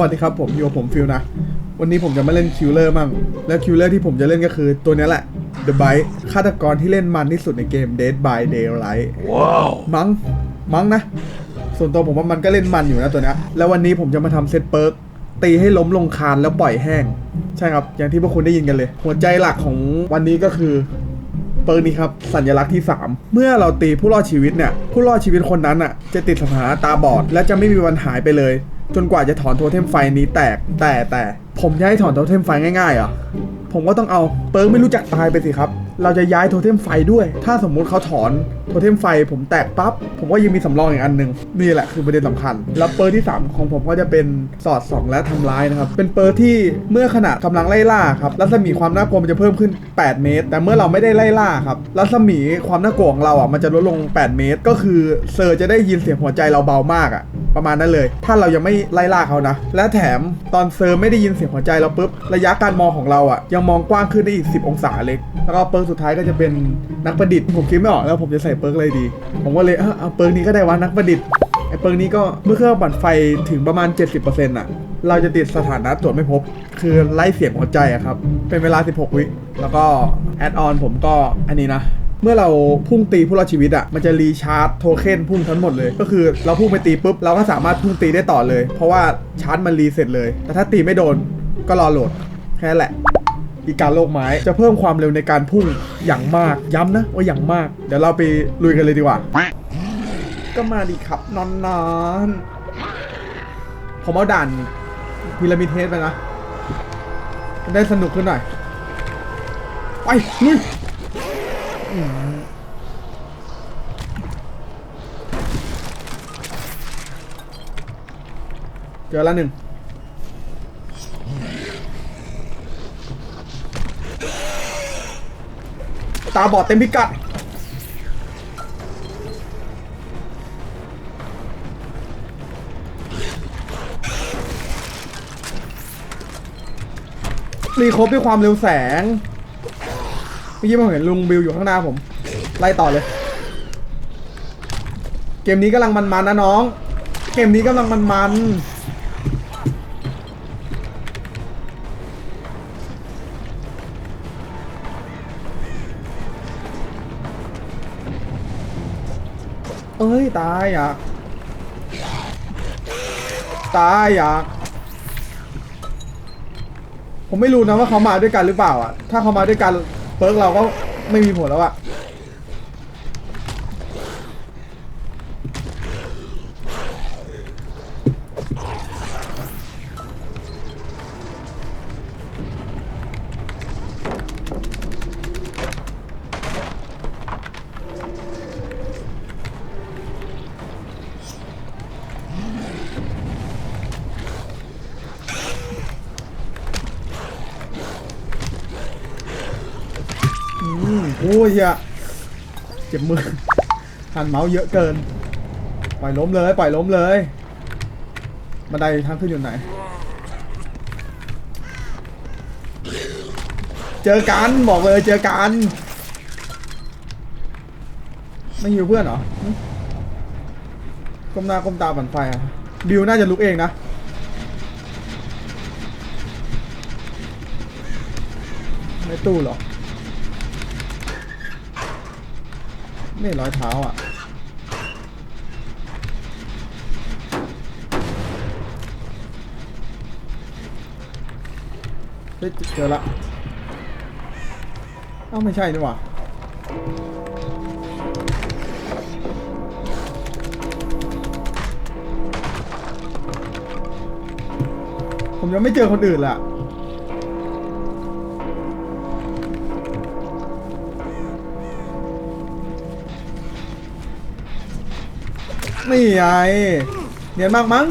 วัสดีครับผมอยู่กับผมฟิลนะ วันนี้ผมจะมาเล่นคิวเลอร์มั่ง และคิวเลอร์ที่ผมจะเล่นก็คือตัวเนี้ยแหละ The Bite ฆาตกรที่เล่นมันที่สุดในเกม Dead by Daylight ว้าวมั้งมั้งนะ ส่วนตัวผมว่ามันก็เล่นมันอยู่นะตัวเนี้ยแล้ววันนี้ผมจะมาทำเซตเปิร์กตีให้ล้มลงคานแล้วปล่อยแห้ง ใช่ครับ อย่างที่พวกคุณได้ยินกันเลย หัวใจหลักของวันนี้ก็คือเปิร์กนี้ครับสัญลักษณ์ที่ 3 เมื่อเราตีผู้รอดชีวิตเนี่ยผู้รอดชีวิตคนนั้นอะจะติดสถานะตาบอด และจะไม่มีวันหายไปเลย จนกว่าจะถอนโทเทมไฟนี้แตกแต่แต่ผมจะให้ถอนโทเทมไฟง่ายๆเหรอผมก็ต้องเอาเปิร์กไม่รู้จักตายไปสิครับ เราจะย้ายโทเทมไฟด้วย ถ้าสมมุติเขาถอนโทเทมไฟผมแตกปั๊บ ผมก็ยังมีสำรองอีกอันหนึ่งนี่แหละคือประเด็นสำคัญ แล้วเปิร์กที่ 3 ของผมก็จะเป็นสอดส่องและทำร้ายนะครับ เป็นเปิร์กที่เมื่อขณะกำลังไล่ล่าครับ รัศมีความน่ากลัวมันจะเพิ่มขึ้น 8 เมตร แต่เมื่อเราไม่ได้ไล่ล่าครับ รัศมีความน่ากลัวของเราอะมันจะลดลง 8 เมตร ก็คือเซอร์จะได้ยินเสียงหัวใจเราเบามากอะ ประมาณนั้นเลย ถ้าเรายังไม่ไล่ล่าเขานะ และแถมตอนเซอร์ไม่ได้ยินเสียงหัวใจเราปุ๊บ ระยะการมองของเราอะ่ะ ยังมองกว้างขึ้นได้อีก 10 องศาเล็กแล้วก็เปิร์กสุดท้ายก็จะเป็นนักประดิษฐ์ผมคิดไม่ออกแล้วผมจะใส่เปิร์กอะไรดี ผมก็เลยเออเอาเปิร์กนี้ก็ได้วะนักประดิษฐ์ไอ้เปิร์กนี้ก็เมื่อเครื่องปั่นไฟถึงประมาณ 70%อะเราจะติดสถานะตรวจไม่พบ คือไล่เสียงหัวใจอะครับ เป็นเวลา 16 วิ แล้วก็แอดออนผมก็อันนี้นะ เมื่อเราพุ่งตีผู้รอดชีวิตอะ่ะมันจะรีชาร์จโทเค็นพุ่งทั้งหมดเลย ก็คือเราพุ่งไปตีปุ๊บเราก็สามารถพุ่งตีได้ต่อเลย เพราะว่าชาร์จมันรีเสร็จเลย แต่ถ้าตีไม่โดนก็รอโหลดแค่แหละอีการโลกไม้จะเพิ่มความเร็วในการพุ่งอย่างมากย้ำนะว่าอย่างมาก เดี๋ยวเราไปลุยกันเลยดีกว่า ก็มาดีครับนอนนอนๆผมเอาด่านพีระมิดเทสไปนะได้สนุกขึ้นหน่อย ไปลุย เจอแล้วหนึ่งตาบอดเต็มพิกัด รีครบด้วยความเร็วแสง มื่อกี้ผมเห็นลุงบิวอยู่ข้างหน้าผม ไล่ต่อเลย เกมนี้กำลังมันๆนะน้อง เกมนี้กำลังมันๆเอ้ย ตายอะตายอะผมไม่รู้นะว่าเขามาด้วยกันหรือเปล่าอะ ถ้าเขามาด้วยกัน เปิร์กเราก็ไม่มีผลแล้วอะ้ยเจ็บมือหันเมาส์เยอะเกิน ปล่อยล้มเลย ปล่อยล้มเลยบันไดทางขึ้นอยู่ไหน เจอกันบอกเลยเจอกันไม่หิวเพื่อนเหรอก้มหน้าก้มตาปั่นไฟอะบิวน่าจะลุกเองนะไม่ตู้หรอก ไม่เห็ นรอยเท้าอะ เฮ้ยเจอละ เอ้าไม่ใช่นี่หว่าผมยังไม่เจอคนอื่นแหละ นี่ไงเนียนมากมั้ง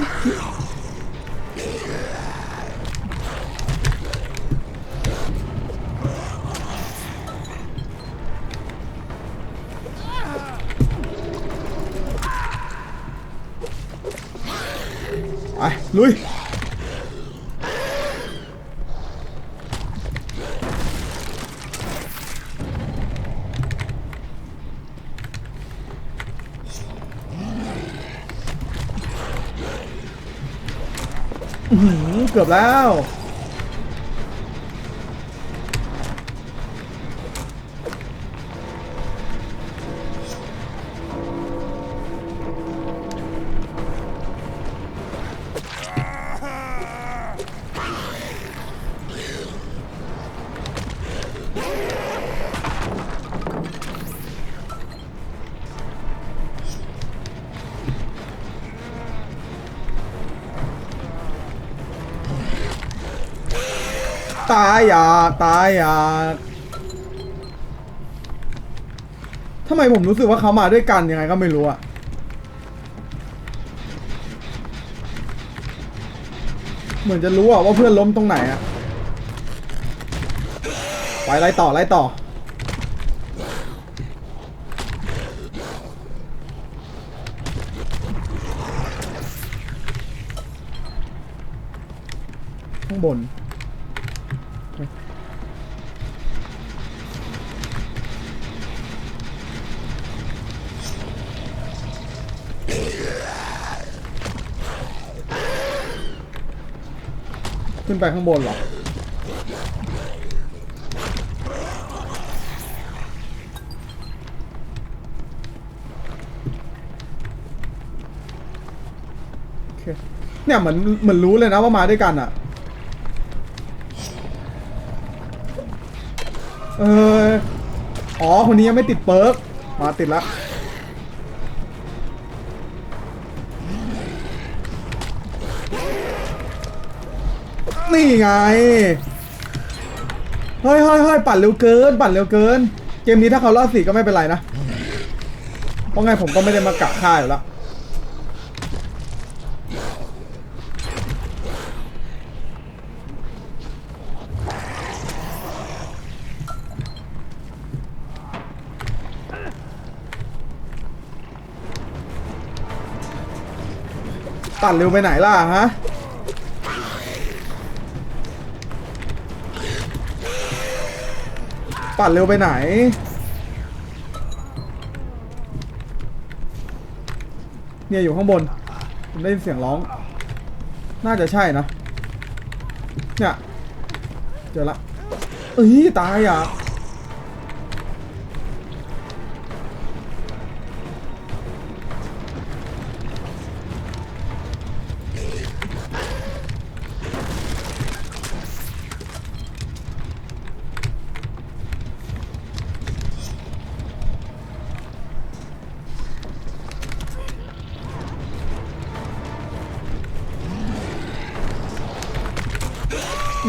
ไปลุย อื้อหือเกือบแล้ว ตายอยากตายอยากทำไมผมรู้สึกว่าเขามาด้วยกันยังไงก็ไม่รู้อะเหมือนจะรู้อะว่าเพื่อนล้มตรงไหนอะไปไล่ต่อไล่ต่อ ข้างบน ขึ้นไปข้างบนเหรอเคเนี่ยเหมือนเหมือนรู้เลยนะว่ามาด้วยกันอะ เอออ๋อ คนนี้ยังไม่ติดเปิร์กมาติดละนี่ไง เฮ้ยเฮ้ยเฮ้ยปั่นเร็วเกิน ปั่นเร็วเกิน เกมนี้ถ้าเขารอดสี่ก็ไม่เป็นไรนะ เพราะไงผมก็ไม่ได้มากะค่าอยู่แล้ว ปั่นเร็วไปไหนล่ะฮะปั่นเร็วไปไหน เนี่ยอยู่ข้างบนผมได้ยินเสียงร้อง น่าจะใช่นะ เนี่ย เจอละเอ้ยตายอะ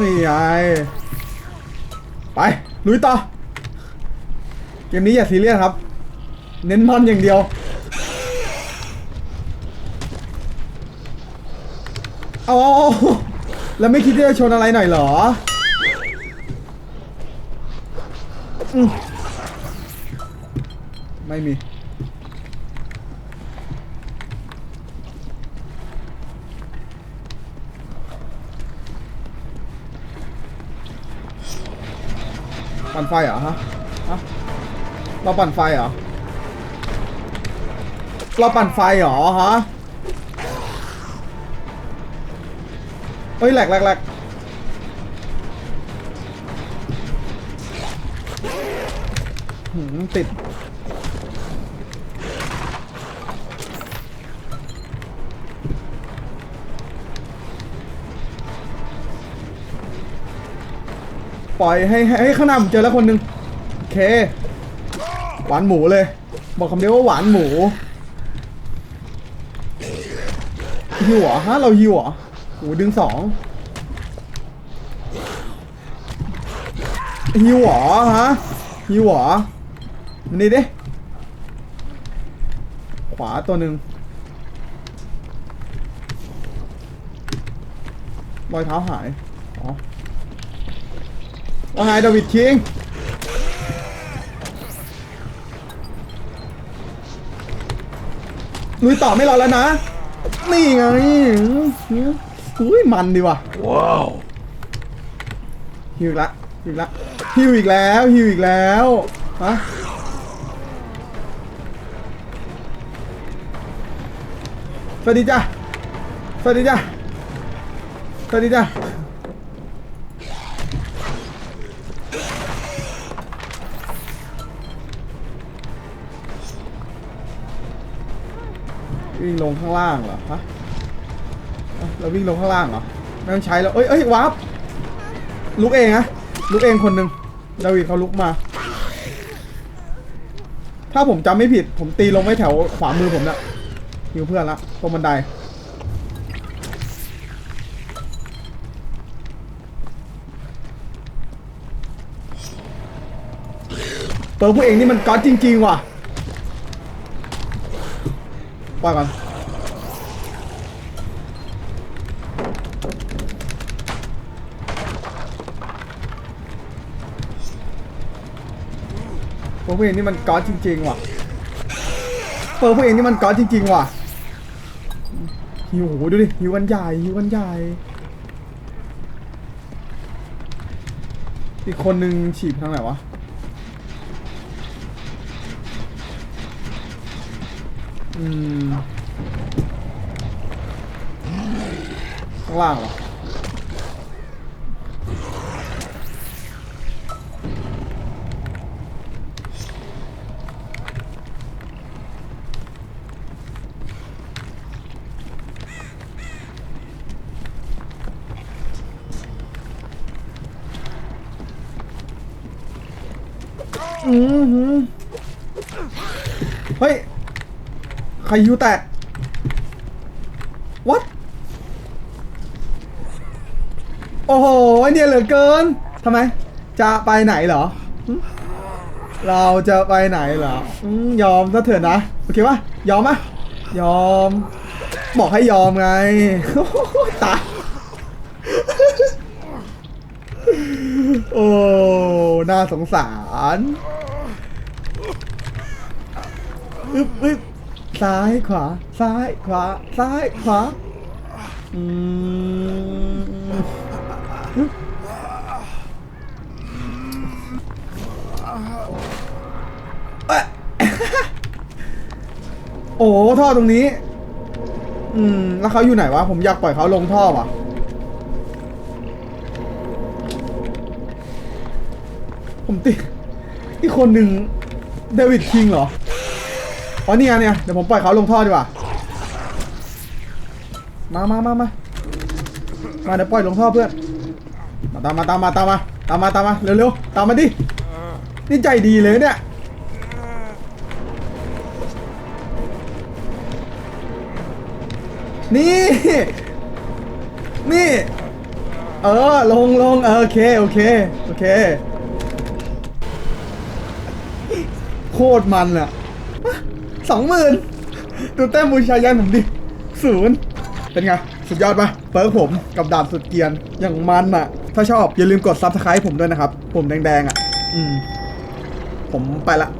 นี่ไงไปลุยต่อ เกมนี้อย่าซีเรียสครับ เน้นมอนอย่างเดียว เอาเอาแล้วไม่คิดที่จะชนอะไรหน่อยเหรอไม่มี ปั่นไฟเหรอฮะฮะเราปั่นไฟเหรอเราปั่นไฟเหรอฮะเฮ้ยแหลกแหลกแหลกหืมติด ปล่อยให้ให้ข้างหน้าผมเจอแล้วคนหนึ่งโอเค หวานหมูเลย บอกคำเดียวว่าหวานหมูฮิวเหรอฮะเราฮิวเหรอโอ้ดึงสองฮิวเหรอฮะฮิวเหรอมันนี่ดิขวาตัวหนึ่งรอยเท้าหาย ว่าไงดาวิดคิงลุยต่อไม่รอแล้วนะ นี่ไงอุ้ยมันดีว่ะ ว้าวฮิวอีกละฮิวอีกละฮิวอีกแล้วฮิวอีกแล้วฮะสวัสดีจ้ะสวัสดีจ้ะสวัสดีจ้ะ วิ่งลงข้างล่างเหรอฮะเราวิ่งลงข้างล่างเหรอไม่ต้องใช้แล้วเอ้ยเอ้ยวาร์ปลุกเองนะลุกเองคนหนึ่งดาวิดเขาลุกมา ถ้าผมจำไม่ผิด ผมตีลงไว้แถวขวามือผมนะฮิวเพื่อนละตรงบันไดเปิดพวกเองนี่มันก๊อตจริง ๆ ว่ะ ปล่อยก่อนเปิดพวกเองนี่มันก๊อตจริง ๆ ว่ะเปิดพวกเองนี่มันก๊อตจริง ๆ ว่ะหิวโหดูดิหิวกันใหญ่หิวกันใหญ่ อีกคนนึงฉีบทางไหนวะ อืมข้างล่างเหรออือหือเฮ้ย ใครยูแตก what โอ้โหเนี่ยเหลือเกินทำไม จะไปไหนเหรอ เราจะไปไหนเหรอ ยอมซะเถอะนะ โอเคปะยอมปะยอม บอกให้ยอมไงตายโอ้ น่าสงสาร อึบอึบ ซ้ายขวา ซ้ายขวา ซ้ายขวา อืมเอ๊ะโอ้ท่อตรงนี้ อืม แล้วเขาอยู่ไหนวะ ผมอยากปล่อยเขาลงท่อว่ะผมติอีกคนหนึ่งเดวิดคิงเหรอ อ๋อนี่ไงเนี่ยเดี๋ยวผมปล่อยเขาลงท่อดีกว่า มามามามามาเดี๋ยวปล่อยลงท่อเพื่อน มาตามมาตามมาตามมาตามมาตามมาเร็วๆตามมาดินี่ใจดีเลยเนี่ยนี่ นี่ เออ ลงลงโอเค โอเค โอเค โคตรมันอะ สองหมื่นดูแต้มบูชายันผมดิศูนย์เป็นไง สุดยอดปะเปิร์กผมกับดาบสุดเกียนอย่างมันอะถ้าชอบอย่าลืมกดซับสไครป์ผมด้วยนะครับ ผมแดงๆอะอืม ผมไปละ